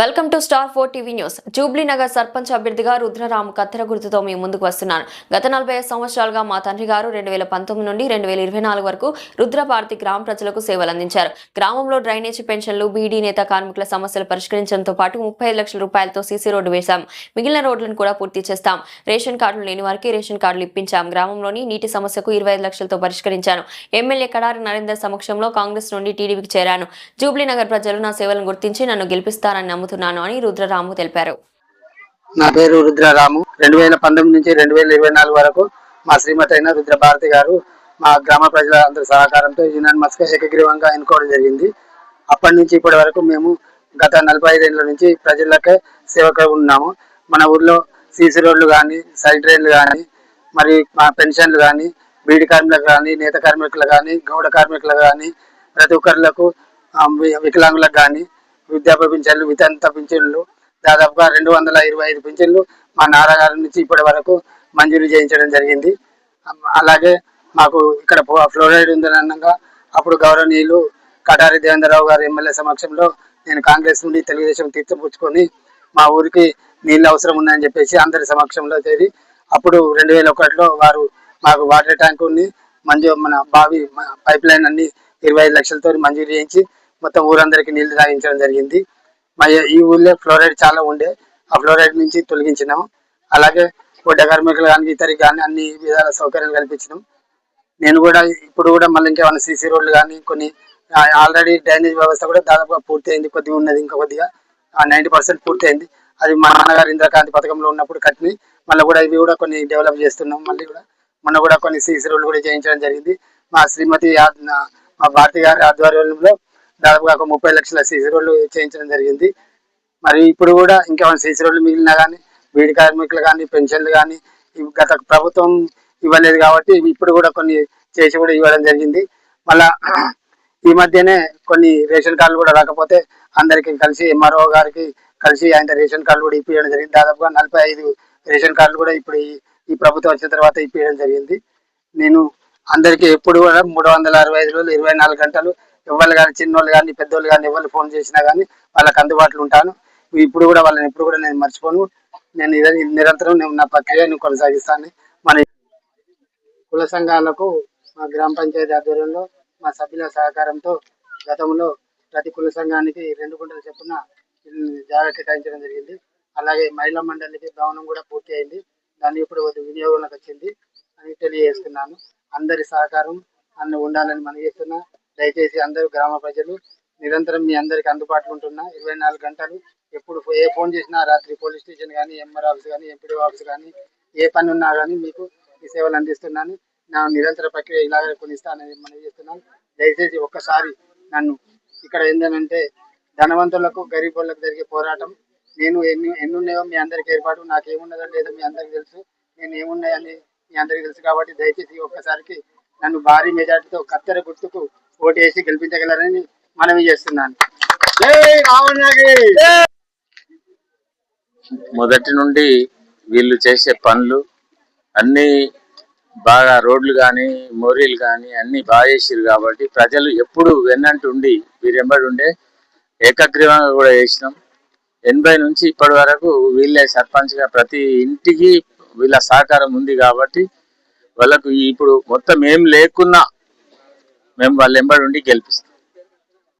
Welcome to star four TV news. Jubilee Nagar sarpanch అభ్యర్థిగా రుద్రరామ్ కత్తెర గుర్తుతో మీ ముందుకు వస్తున్నాను గత నలభై ఐదు సంవత్సరాలుగా మా తండ్రి గారు రెండు వేల పంతొమ్మిది నుండి రెండు వేల ఇరవై నాలుగు వరకు రుద్రభారతి గ్రామ ప్రజలకు సేవలు అందించారు. గ్రామంలో డ్రైనేజీ పెన్షన్లు బీడీ నేత కార్మికుల సమస్యలు పరిష్కరించడంతో పాటు ముప్పై ఐదు లక్షల రూపాయలతో సీసీ రోడ్డు వేశాం. మిగిలిన రోడ్లను కూడా పూర్తి చేస్తాం. రేషన్ కార్డులు లేని వారికి రేషన్ కార్డులు ఇప్పించాం. గ్రామంలోని నీటి సమస్యకు ఇరవై ఐదు లక్షలతో పరిష్కరించాను. ఎమ్మెల్యే కడారి నరేందర్ సమక్షంలో కాంగ్రెస్ నుండి టీడీపీకి చేరాను. జూబ్లీ నగర్ ప్రజలు నా సేవలను గుర్తించి నన్ను గెలిపిస్తారని నమ్ముతున్నాను అని రుద్రరాము తెలిపారు. నా పేరు రుద్రరాము. రెండు వేల పంతొమ్మిది నుంచి రెండు వేల ఇరవై నాలుగు వరకు మా శ్రీమతి అయిన రుద్రభారతి గారు మా గ్రామ ప్రజల అందరి సహకారంతో యునానిమస్గా ఏకగ్రీవంగా ఎన్నుకోవడం జరిగింది. అప్పటి నుంచి ఇప్పటి వరకు మేము గత నలభై ఐదేళ్ళ నుంచి ప్రజలకే సేవగా ఉన్నాము. మన ఊర్లో సీసీ రోడ్లు కానీ సైడ్ ట్రైన్లు కానీ మరి మా పెన్షన్లు కానీ బీడి కార్మికులకు కానీ నేత కార్మికులకు కానీ గౌడ కార్మికులకు కానీ ప్రతి ఒక్కరులకు వికలాంగులకు కానీ వృద్ధాప్య పింఛన్లు వితంత పింఛన్లు దాదాపుగా రెండు వందల ఇరవై ఐదు పింఛన్లు మా నాన్నగారి నుంచి ఇప్పటి వరకు మంజూరు చేయించడం జరిగింది. అలాగే మాకు ఇక్కడ ఫ్లోరైడ్ ఉందని అనగా అప్పుడు గౌరవనీయులు కటారి దేవేంద్రరావు గారి ఎమ్మెల్యే సమక్షంలో నేను కాంగ్రెస్ నుండి తెలుగుదేశం తీర్చిపుచ్చుకొని మా ఊరికి నీళ్ళు అవసరం ఉందని చెప్పేసి అందరి సమక్షంలో చేరి అప్పుడు రెండు వేల ఒకటిలో వారు మాకు వాటర్ ట్యాంకుని మంజూ మన బావి పైప్ లైన్ అన్ని ఇరవై ఐదు లక్షలతో మంజూరు చేయించి మొత్తం ఊరందరికీ నీళ్ళు తాగించడం జరిగింది. మా ఈ- ఊళ్ళో ఫ్లోరైడ్ చాలా ఉండే. ఆ ఫ్లోరైడ్ నుంచి తొలగించినాము. అలాగే గుడ్డ కార్మికులు కానీ ఇతరికి కానీ అన్ని విధాల సౌకర్యాలు కల్పించినాం. నేను కూడా ఇప్పుడు కూడా మళ్ళీ ఇంకేమైనా సీసీ రోడ్లు కానీ కొన్ని ఆల్రెడీ డ్రైనేజ్ వ్యవస్థ కూడా దాదాపుగా పూర్తి అయింది కొద్దిగా ఉన్నది ఇంకా కొద్దిగా. నైంటీ పర్సెంట్ పూర్తి అయింది అది మా నాన్నగారు ఇంద్రకాంతి పథకంలో ఉన్నప్పుడు కట్టిని మళ్ళీ కూడా ఇవి కూడా కొన్ని డెవలప్ చేస్తున్నాం మళ్ళీ కూడా. మొన్న కూడా కొన్ని సీసీ రోడ్లు కూడా చేయించడం జరిగింది. మా శ్రీమతి మా భారతి గారి ఆధ్వర్యంలో దాదాపుగా ఒక ముప్పై లక్షల సీసీ రోడ్లు చేయించడం జరిగింది. మరి ఇప్పుడు కూడా ఇంకేమైనా సీసీ రోడ్లు మిగిలినా కానీ వీడి కార్మికులు కానీ పెన్షన్లు కానీ గత ప్రభుత్వం ఇవ్వలేదు కాబట్టి ఇప్పుడు కూడా కొన్ని చేసి కూడా ఇవ్వడం జరిగింది. మళ్ళా ఈ మధ్యనే కొన్ని రేషన్ కార్డులు కూడా రాకపోతే అందరికీ కలిసి ఎంఆర్ఓ గారికి కలిసి ఆయన రేషన్ కార్డు కూడా ఇప్పించడం జరిగింది. దాదాపుగా నలభై ఐదు రేషన్ కార్డులు కూడా ఇప్పుడు ఈ- ఈ ప్రభుత్వం వచ్చిన తర్వాత ఇప్పించడం జరిగింది. నేను అందరికీ ఎప్పుడు కూడా మూడు వందల అరవై ఐదు రోజులు ఇరవై నాలుగు గంటలు ఎవరు కానీ చిన్నోళ్ళు కానీ పెద్దోళ్ళు కానీ ఎవరు ఫోన్ చేసినా కానీ వాళ్ళకి అందుబాటులో ఉంటాను. ఇప్పుడు కూడా వాళ్ళని ఎప్పుడు కూడా నేను మర్చిపోను. నేను నిరంతరం నేను నా ప్రక్రియను కొనసాగిస్తాను. మన కుల సంఘాలకు మా గ్రామ పంచాయతీ ఆధ్వర్యంలో మా సభ్యుల సహకారంతో గతంలో ప్రతి కుల సంఘానికి రెండు గుంటల చొప్పున ఉమ్, జాగా కేటాయించడం జరిగింది. అలాగే మహిళా మండలికి భవనం కూడా పూర్తి అయింది. దాన్ని ఇప్పుడు వినియోగంలోకి వచ్చింది అని తెలియజేస్తున్నాను. అందరి సహకారం అన్ని ఉండాలని మనం చేస్తున్నా. దయచేసి అందరూ గ్రామ ప్రజలు నిరంతరం మీ అందరికి అందుబాటులో ఉంటున్నా. ఇరవై నాలుగు గంటలు ఎప్పుడు ఫో- ఏ ఫోన్ చేసినా రాత్రి పోలీస్ స్టేషన్ కానీ ఎంఆర్ ఆఫీస్ కానీ ఎంపీడీ ఆఫీస్ కానీ ఏ పని ఉన్నా కానీ మీకు ఈ సేవలు అందిస్తున్నాను. నా నిరంతర ప్రక్రియ ఇలాగే కొనిస్తానని మనం చేస్తున్నాను. దయచేసి ఒక్కసారి నన్ను ఇక్కడ ఏంటంటే ధనవంతులకు గరీబులకు జరిగే పోరాటం. నేను ఎన్ని ఎన్ని ఉన్నాయో మీ అందరికి ఏర్పాటు నాకు ఏమున్నదో లేదో మీ అందరికి తెలుసు. నేను ఏమున్నాయని మీ అందరికి తెలుసు కాబట్టి దయచేసి ఒక్కసారికి నన్ను భారీ మెజార్టీతో కత్తెర గుర్తుకు ఓటు వేసి గెలిపించగలరని మనవి చేస్తున్నాను. మొదటి నుండి వీళ్ళు చేసే పనులు అన్ని బాగా రోడ్లు కానీ మోరీలు కానీ అన్ని బాగా చేసారు కాబట్టి ప్రజలు ఎప్పుడు వెన్నంటుండి వీరెంబడి ఉండే ఏకగ్రీవంగా కూడా చేసినాం. ఎనభై నుంచి ఇప్పటి వరకు వీళ్ళే సర్పంచ్గా ప్రతి ఇంటికి వీళ్ళ సహకారం ఉంది కాబట్టి వాళ్ళకు ఇప్పుడు మొత్తం ఏం లేకున్నా మేము వాళ్ళ ఎంబడి ఉండి గెలిపిస్తాం.